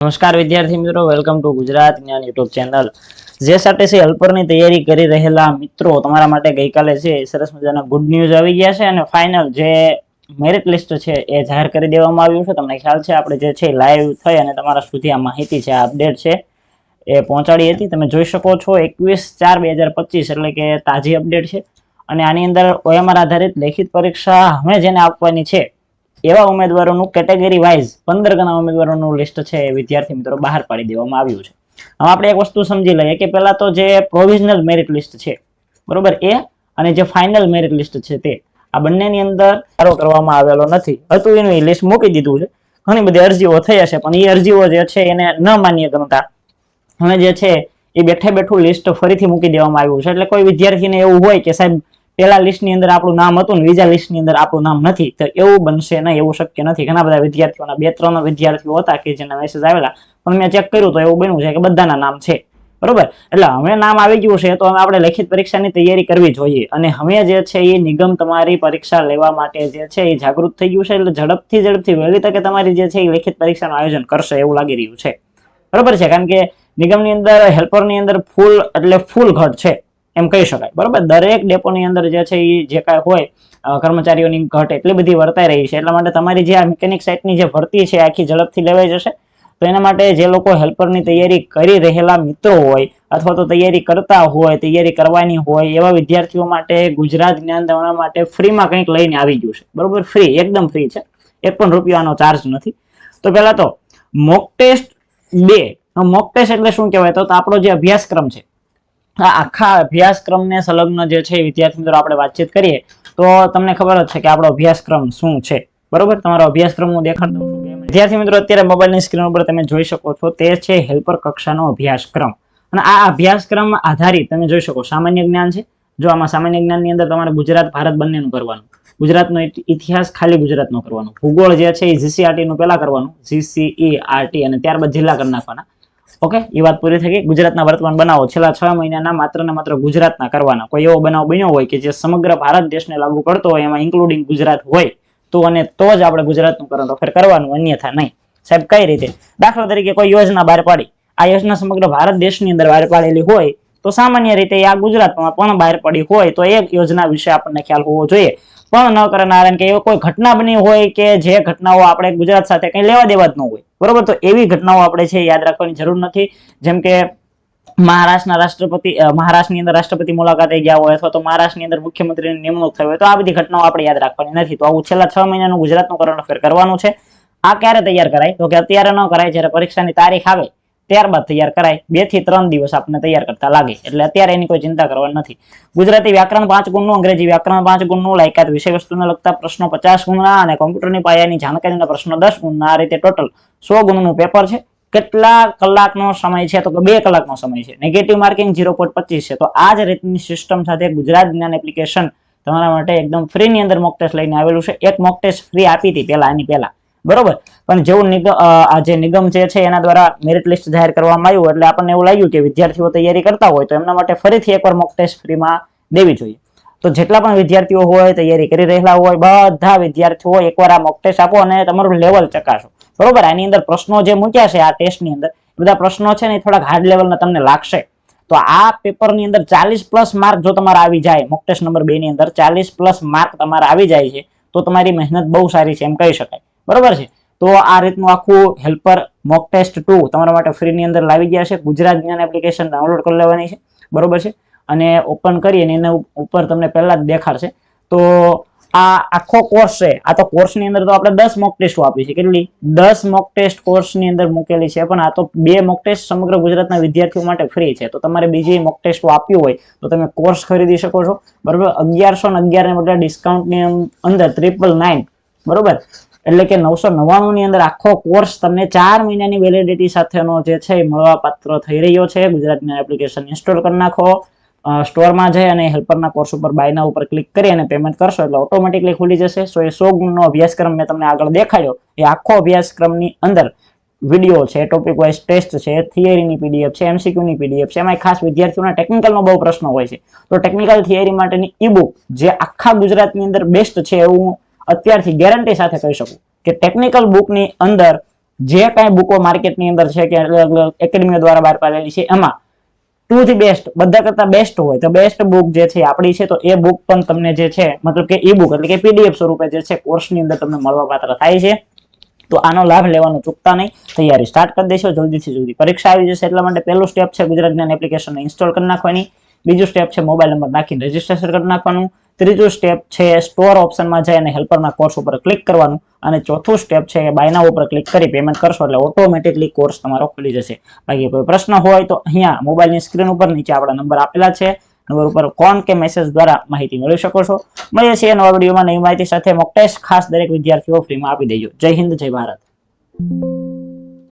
નમસ્કાર વિદ્યાર્થી મિત્રો વેલકમ ટુ ગુજરાત જ્ઞાન યુટ્યુબ ચેનલ જેએસઆરટીસી હેલ્પરની તૈયારી કરી રહેલા મિત્રો તમારા માટે ગઈકાલે છે સરસ મજાના ગુડ ન્યૂઝ આવી ગયા છે અને ફાઇનલ જે મેરિટ લિસ્ટ છે એ જાહેર કરી દેવામાં આવ્યું છે. તમને ખ્યાલ છે, આપણે જે છે લાઈવ થઈ અને તમારા સુધી આ માહિતી છે, આ અપડેટ છે એ પહોંચાડી હતી. તમે જોઈ શકો છો એકવીસ ચાર બે હજાર પચીસ એટલે કે તાજી અપડેટ છે. અને આની અંદર ઓએમઆર આધારિત લેખિત પરીક્ષા હવે જેને આપવાની છે. એવા ઉમેદવારોનું કેટેગરી વાઇઝ પંદર ગણા ઉમેદવારોનું લિસ્ટ છે વિદ્યાર્થી મિત્રો બહાર પાડી દેવામાં આવ્યું છે. હવે આપણે એક વસ્તુ સમજી લઈએ કે પહેલા તો જે પ્રોવિઝનલ મેરિટ લિસ્ટ છે, બરોબર, એ અને જે ફાઇનલ મેરિટ લિસ્ટ છે તે, આ બંનેની અંદર સારો કરવામાં આવેલો નથી. હતું એનું એ લિસ્ટ મૂકી દીધું છે. ઘણી બધી અરજીઓ થઈ હશે, પણ એ અરજીઓ જે છે એને ન માન્ય ગણતા. હવે જે છે એ બેઠે બેઠું લિસ્ટ ફરીથી મૂકી દેવામાં આવ્યું છે. એટલે કોઈ વિદ્યાર્થીને એવું હોય કે સાહેબ પેલા લિસ્ટની અંદર આપણું નામ હતું ને બીજા લિસ્ટની અંદર આપણું નામ નથી. તો એવું બનશે નહીં, એવું શક્ય નથી. ઘણા બધા વિદ્યાર્થીઓના બે ત્રણ વિદ્યાર્થીઓ હતા કે જેના મેસેજ આવેલા. પણ મેં ચેક કર્યું તો એવું બન્યું છે કે બધાના નામ છે. બરોબર? એટલે હવે નામ આવી ગયું છે તો આપણે લેખિત પરીક્ષાની તૈયારી કરવી જોઈએ. અને હવે જે છે એ નિગમ તમારી પરીક્ષા લેવા માટે જે છે એ જાગૃત થઈ ગયું છે. એટલે ઝડપથી ઝડપથી વહેલી તકે તમારી જે છે એ લેખિત પરીક્ષાનું આયોજન કરશે એવું લાગી રહ્યું છે. બરોબર છે? કારણ કે નિગમની અંદર હેલ્પરની અંદર ફૂલ એટલે ફૂલ ઘટ છે. એમ કહી શકાય. બરોબર? દરેક ડેપોની અંદર જે છે એ જે કાંઈ હોય કર્મચારીઓની ઘટ એટલી બધી વર્તાઈ રહી છે. એટલા માટે તમારી જે આ મિકેનિક સાઇટની જે ભરતી છે આખી ઝડપથી લેવાઈ જશે. તો એના માટે જે લોકો હેલ્પરની તૈયારી કરી રહેલા મિત્રો હોય અથવા તો તૈયારી કરતા હોય, તૈયારી કરવાની હોય, એવા વિદ્યાર્થીઓ માટે ગુજરાત જ્ઞાન દેવાના માટે ફ્રીમાં કંઈક લઈને આવી ગયું છે. બરોબર? ફ્રી, એકદમ ફ્રી છે. એક પણ રૂપિયાનો ચાર્જ નથી. તો પહેલા તો મોક ટેસ્ટ બે મોક ટેસ્ટ એટલે શું કહેવાય? તો આપણો જે અભ્યાસક્રમ છે આ આખા અભ્યાસક્રમને સંલગ્ન જે છે વિદ્યાર્થી મિત્રો આપણે વાતચીત કરીએ, તો તમને ખબર જ છે કે આપણો અભ્યાસક્રમ શું છે. બરોબર? તમારો અભ્યાસક્રમ હું દેખાડતો દઉં વિદ્યાર્થી મિત્રો, અત્યારે મોબાઈલની સ્ક્રીન ઉપર તમે જોઈ શકો છો, તે છે હેલ્પર કક્ષાનો અભ્યાસક્રમ. અને આ અભ્યાસક્રમ આધારિત તમે જોઈ શકો, સામાન્ય જ્ઞાન છે. જો આમાં સામાન્ય જ્ઞાનની અંદર તમારે ગુજરાત, ભારત બંનેનું કરવાનું. ગુજરાતનો ઇતિ- ઇતિહાસ ખાલી ગુજરાતનો કરવાનો. ભૂગોળ જે છે એ જીસીઆરટી નું પહેલા કરવાનું. જીસીઈ આરટી અને ત્યારબાદ જિલ્લા કરી નાખવાના. ઓકે એ વાત પૂરી થઈ ગઈ. ગુજરાતના વર્તમાન બનાવો છેલ્લા છ મહિનાના માત્ર ને માત્ર ગુજરાતના કરવાના. કોઈ એવો બનાવ બન્યો હોય કે જે સમગ્ર ભારત દેશને લાગુ પડતો હોય, એમાં ઇન્ક્લુડિંગ ગુજરાત હોય, તો અને તો જ આપણે ગુજરાતનું કરંટ અફેર કરવાનું, અન્યથા નહીં. સાહેબ, કઈ રીતે? દાખલા તરીકે કોઈ યોજના બહાર પાડી. આ યોજના સમગ્ર ભારત દેશની અંદર બહાર પાડેલી હોય, તો સામાન્ય રીતે આ ગુજરાતમાં પણ બહાર પડી હોય, તો એ યોજના વિશે આપણને ખ્યાલ હોવો જોઈએ. પણ ન કરનાર કે એવો કોઈ ઘટના બની હોય કે જે ઘટનાઓ આપણે ગુજરાત સાથે કંઈ લેવા દેવા જ ન હોય. બરોબર? તો એવી ઘટનાઓ આપણે છે યાદ રાખવાની જરૂર નથી. જેમ કે મહારાષ્ટ્રના રાષ્ટ્રપતિ મહારાષ્ટ્રની અંદર રાષ્ટ્રપતિ મુલાકાતે ગયા હોય અથવા તો મહારાષ્ટ્રની અંદર મુખ્યમંત્રીની નિમણૂક થઈ હોય, તો આ બધી ઘટનાઓ આપણે યાદ રાખવાની નથી. તો આવું છેલ્લા છ મહિનાનું ગુજરાતનું કરંટ અફેર કરવાનું છે. આ ક્યારે તૈયાર કરાય? તો કે અત્યારે ન કરાય, જ્યારે પરીક્ષાની તારીખ આવે ત્યારબાદ તૈયાર કરાય. બેથી ત્રણ દિવસ આપણે તૈયાર કરતા લાગે. એટલે અત્યારે એની કોઈ ચિંતા કરવાની નથી. ગુજરાતી વ્યાકરણ પાંચ ગુણનું, અંગ્રેજી વ્યાકરણ પાંચ ગુણનું, લાયકાત વિષય વસ્તુને લગતા પ્રશ્નો પચાસ ગુણના અને કોમ્પ્યુટરની પાયાની જાણકારીના પ્રશ્નો દસ ગુણના. આ રીતે ટોટલ સો ગુણનું પેપર છે. કેટલા કલાકનો સમય છે? તો કે બે કલાકનો સમય છે. નેગેટિવ માર્કિંગ ઝીરો છે. તો આ જ રીતની સિસ્ટમ સાથે ગુજરાત જ્ઞાન એપ્લિકેશન તમારા માટે એકદમ ફ્રીની અંદર મોક ટેસ્ટ લઈને આવેલું છે. એક મોક ટેસ્ટ ફ્રી આપી હતી પહેલા આની પહેલા. બરોબર? પણ જેવું નિગમ આ જે નિગમ જે છે એના દ્વારા મેરિટ લિસ્ટ જાહેર કરવામાં આવ્યું એટલે આપણને એવું લાગ્યું કે વિદ્યાર્થીઓ તૈયારી કરતા હોય તો એમના માટે ફરીથી એકવાર મોક ટેસ્ટ ફ્રીમાં દેવી જોઈએ. તો જેટલા પણ વિદ્યાર્થીઓ હોય, તૈયારી કરી રહેલા હોય, બધા વિદ્યાર્થીઓ એકવાર આ મોક ટેસ્ટ આપો અને તમારું લેવલ ચકાસો. બરોબર? આની અંદર પ્રશ્નો જે મૂક્યા છે આ ટેસ્ટની અંદર બધા પ્રશ્નો છે ને થોડાક હાર્ડ લેવલના તમને લાગશે. તો આ પેપરની અંદર ચાલીસ પ્લસ માર્ક જો તમારા આવી જાય મોક ટેસ્ટ નંબર બે ની અંદર ચાલીસ પ્લસ માર્ક તમારા આવી જાય છે, તો તમારી મહેનત બહુ સારી છે એમ કહી શકાય. બરોબર છે? તો આ રીતનું આખું હેલ્પર મોક ટેસ્ટ ટુ તમારા માટે ફ્રી ની અંદર લાવી ગયા છે. ગુજરાત જ્ઞાન એપ્લિકેશન ડાઉનલોડ કરી લેવાની છે. બરોબર છે? અને ઓપન કરી અને એના ઉપર તમને પહેલા જ દેખાડશે. તો આ આખો કોર્સ છે. આ તો કોર્સની અંદર તો આપણે દસ મોક ટેસ્ટો આપી છે. કેટલી? દસ મોક ટેસ્ટ કોર્સની અંદર મૂકેલી છે. પણ આ તો બે મોક ટેસ્ટ સમગ્ર ગુજરાતના વિદ્યાર્થીઓ માટે ફ્રી છે. તો તમારે બીજી મોક ટેસ્ટો આપ્યું હોય તો તમે કોર્સ ખરીદી શકો છો. બરોબર? અગિયારસો ને અગિયાર ને બદલે ડિસ્કાઉન્ટની અંદર ટ્રિપલ નાઇન બરોબર? એટલે કે નવસો નવ્વાણું ની અંદર આખો કોર્સ તમને ચાર મહિનાની વેલિડિટી સાથેનો જે છે એ મળવા પાત્ર થઈ રહ્યો છે. ગુજરાતની એપ્લિકેશન ઇન્સ્ટોલ કરી નાખો. સ્ટોરમાં જઈ અને હેલ્પરના કોર્સ ઉપર બાયના ઉપર ક્લિક કરી અને પેમેન્ટ કરશો એટલે ઓટોમેટિકલી ખુલી જશે. સો એ સો ગુણનો અભ્યાસક્રમ મેં તમને આગળ દેખાડ્યો. એ આખો અભ્યાસક્રમની અંદર વીડિયો છે ટોપિક વાઇઝ ટેસ્ટ છે થિયરીની પીડીએફ છે એમસીક્યુની પીડીએફ છે એમાં ખાસ વિદ્યાર્થીઓના ટેકનિકલનો બહુ પ્રશ્ન હોય છે. તો ટેકનિકલ થિયરી માટેની ઈ બુક જે આખા ગુજરાતની અંદર બેસ્ટ છે એવું અત્યારથી ગેરંટી સાથે કહી શકું કે ટેકનિકલ બુકની અંદર જે કાંઈ બુકો માર્કેટની અંદર છે કે અલગ અલગ એકેડમીઓ દ્વારા બહાર પાડેલી છે, એમાં ટુ થી બેસ્ટ બધા કરતા બેસ્ટ હોય. તો બેસ્ટ બુક જે છે આપણી છે, તો એ બુક પણ તમને જે છે, મતલબ કે ઈ બુક એટલે કે પીડીએફ સ્વરૂપે જે છે કોર્સની અંદર તમને મળવા પાત્ર થાય છે. તો આનો લાભ લેવાનું ચૂકતા નહીં. તૈયારી સ્ટાર્ટ કરી દેશો જલ્દીથી જલ્દી. પરીક્ષા આવી જશે એટલા માટે પહેલું સ્ટેપ છે ગુજરાત જ્ઞાન એપ્લિકેશન ઇન્સ્ટોલ કરી નાખવાની. બીજું સ્ટેપ છે મોબાઈલ નંબર નાખીને રજીસ્ટ્રેશન કરી નાખવાનું. ત્રીજું સ્ટેપ છે સ્ટોર ઓપ્શનમાં જઈ અને હેલ્પરના કોર્સ ઉપર ક્લિક કરવાનું અને ચોથું સ્ટેપ છે કે બાયના ઉપર ક્લિક કરી પેમેન્ટ કરશો એટલે ઓટોમેટિકલી કોર્સ તમારો ખુલી જશે. બાકી કોઈ પ્રશ્ન હોય તો અહીંયા મોબાઈલની સ્ક્રીન ઉપર નીચે આપણા નંબર આપેલા છે. નંબર ઉપર કોન કે મેસેજ દ્વારા માહિતી મેળવી શકો છો. મળીએ છીએ નવા વિડીયોમાં નવી માહિતી સાથે. મોક ખાસ દરેક વિદ્યાર્થીઓ ફ્રીમાં આપી દેજો. જય હિન્દ, જય ભારત.